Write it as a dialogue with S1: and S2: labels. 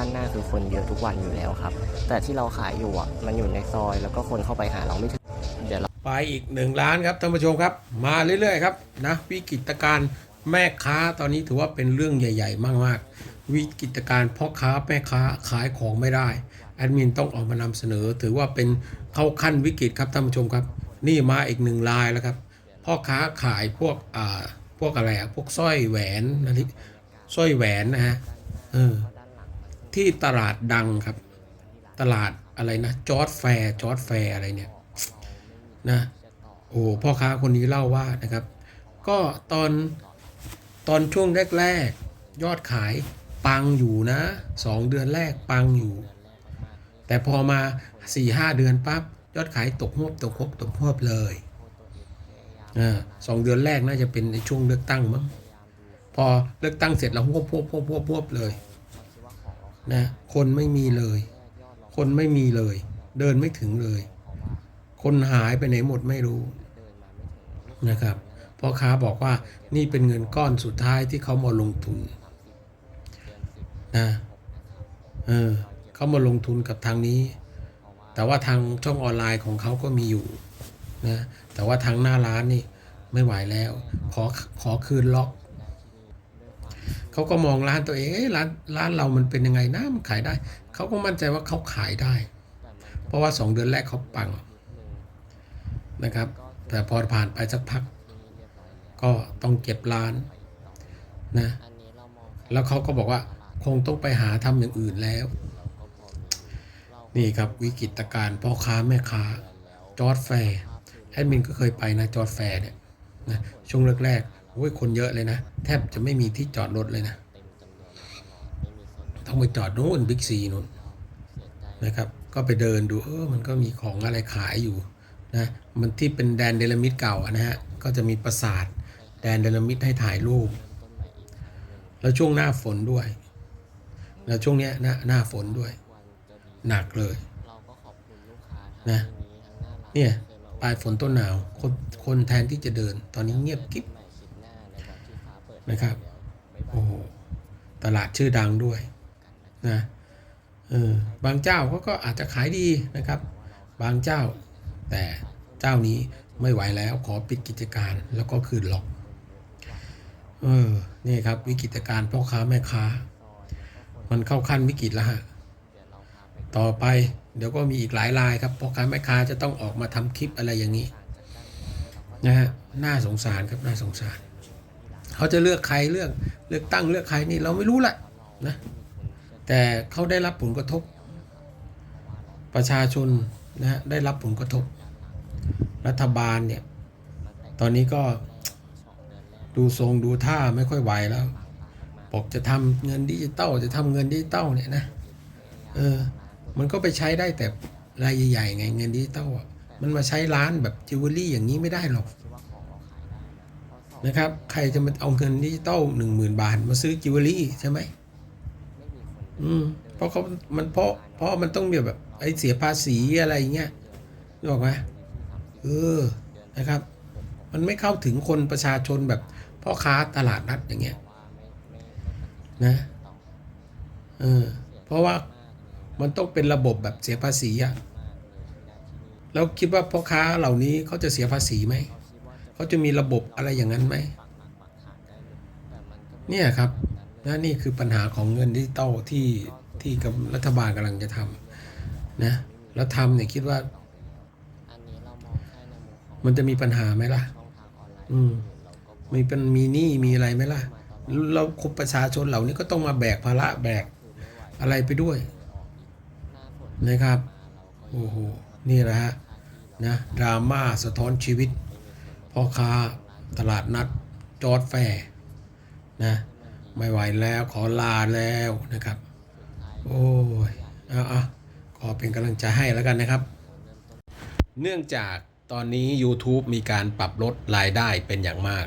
S1: ด้านหน้าคือคนเยอะทุกวันอยู่แล้วครับ แต่ที่เราขายอยู่อะมันอยู่ในซอย แล้วก็คนเข้าไปหาเราไม่ถึงเดี๋ยวเรา
S2: ไปอีกหนึ่งล้านครับท่านผู้ชมครับ มาเรื่อยๆครับนะวิกฤตการณ์แม่ค้าตอนนี้ถือว่าเป็นเรื่องใหญ่ ๆ มากๆ วิกฤตการณ์พ่อค้าแม่ค้าขายของไม่ได้แอดมินต้องออกมานำเสนอ ถือว่าเป็นเข้าขั้นวิกฤตครับท่านผู้ชมครับ นี่มาอีกหนึ่งรายแล้วครับพ่อค้าขายพวกอ่าพวกอะไรอะพวกสร้อยแหวนนาฬิสร้อยแหวนนะฮะเออ ที่ตลาดดังครับ ตลาดอะไรนะจอร์ดแฟร์จอร์ดแฟร์อะไรเนี่ยนะโอ้พ่อค้าคนนี้เล่าว่านะครับ ก็ตอนตอนช่วงแรก ๆ ยอดขายปังอยู่นะสองเดือนแรกปังอยู่ แต่พอมาสี่ห้าเดือนปั๊บยอดขายตกหวบตกหวบตกหวบเลยอสองเดือนแรกน่าจะเป็นในช่วงเลือกตั้งมั้งพอเลือกตั้งเสร็จแล้วหวบหวบหวบหวบหวบเลย นะคนไม่มีเลย คนไม่มีเลย เดินไม่ถึงเลย คนหายไปไหนหมดไม่รู้นะครับพ่อค้าบอกว่านี่เป็นเงินก้อนสุดท้ายที่เขามาลงทุนนะเออเขามาลงทุนกับทางนี้ แต่ว่าทางช่องออนไลน์ของเขาก็มีอยู่นะแต่ว่าทางหน้าร้านนี่ไม่ไหวแล้ว ขอขอคืนล็อก เขาก็มองร้านตัวเองเอร้านร้านเรามันเป็นยังไงนะมันขายได้ เขาก็มั่นใจว่าเขาขายได้ เพราะว่าสองเดือนแรกเขาปังนะครับ แต่พอผ่านไปสักพัก ก็ต้องเก็บร้านนะแล้วเขาก็บอกว่าคงต้องไปหาทำอย่างอื่นแล้ว นี่ครับวิกฤตการพ่อค้าแม่ค้า จอร์ดแฟร์แอดมินก็เคยไปนะจอร์ดแฟร์เนี่ยนะช่วงแรกๆ โอ้ยคนเยอะเลยนะ แทบจะไม่มีที่จอดรถเลยนะ ต้องไปจอดโน่นบิ๊กซีนู่นนะครับ ก็ไปเดินดูเออมันก็มีของอะไรขายอยู่นะมันที่เป็นแดนเดลมิดเก่าอะนะฮะก็จะมีปราสาทแดนเดลมิดให้ถ่ายรูป แล้วช่วงหน้าฝนด้วย แล้วช่วงเนี้ยหน้าหน้าฝนด้วย หนักเลยนะเนี่ยปลายฝนต้นหนาวคนคนแทนที่จะเดิน ตอนนี้เงียบกิ๊บ นะครับ โอ้ตลาดชื่อดังด้วยนะเออบางเจ้าเขาก็อาจจะขายดีนะครับ บางเจ้า แต่เจ้านี้ไม่ไหวแล้วขอปิดกิจการแล้วก็คืนล็อกเออนี่ครับวิกฤตการณ์พ่อค้าแม่ค้า มันเข้าขั้นวิกฤตแล้วฮะต่อไปเดี๋ยวก็มีอีกหลายรายครับพ่อค้าแม่ค้าจะต้องออกมาทำคลิปอะไรอย่างนี้นะฮะน่าสงสารครับน่าสงสาร เขาจะเลือกใครเลือกเลือกตั้งเลือกใครนี่เราไม่รู้แหละนะแต่เขาได้รับผลกระทบ ประชาชนนะฮะได้รับผลกระทบ รัฐบาลเนี่ยตอนนี้ก็ดูทรงดูท่าไม่ค่อยไหวแล้วบอกจะทำเงินดิจิตอลจะทำเงินดิจิตอลเนี่ยนะเออมันก็ไปใช้ได้แต่รายใหญ่ๆไงเงินดิจิตอลอะมันมาใช้ร้านแบบจิวเวลรี่อย่างนี้ไม่ได้หรอก นะครับ ใครจะมาเอาเงินดิจิตอลหนึ่งหมื่นบาท มาซื้อจิวเวลรี่ใช่ไหมอืมเพราะเขามันเพราะเพราะมันต้องมีแบบไอ้เสียภาษีอะไรอย่างเงี้ยนึกออกไหมเออนะครับ มันไม่เข้าถึงคนประชาชนแบบพ่อค้าตลาดนัดอย่างเงี้ยนะเออเพราะว่ามันต้องเป็นระบบแบบเสียภาษีอะแล้วคิดว่าพ่อค้าเหล่านี้เขาจะเสียภาษีไหม เขาจะมีระบบอะไรอย่างนั้นไหมเนี่ยครับนะนี่คือปัญหาของเงินดิจิตอลที่ที่กับรัฐบาลกำลังจะทำนะแล้วทำเนี่ยคิดว่า มันจะมีปัญหาไหมล่ะ อืมมีเป็นมีหนี้มีอะไรไหมล่ะเราคนประชาชนเหล่านี้ก็ต้องมาแบกภาระแบกอะไรไปด้วย นะครับ โอ้โห นี่แหละฮะนะดราม่าสะท้อนชีวิต พ่อค้าตลาดนัดจอดแฟนะไม่ไหวแล้วขอลาแล้วนะครับ โอ้ยเอาเอาขอเป็นกำลังใจให้แล้วกันนะครับ เนื่องจากตอนนี้ YouTube มีการปรับลดรายได้เป็นอย่างมาก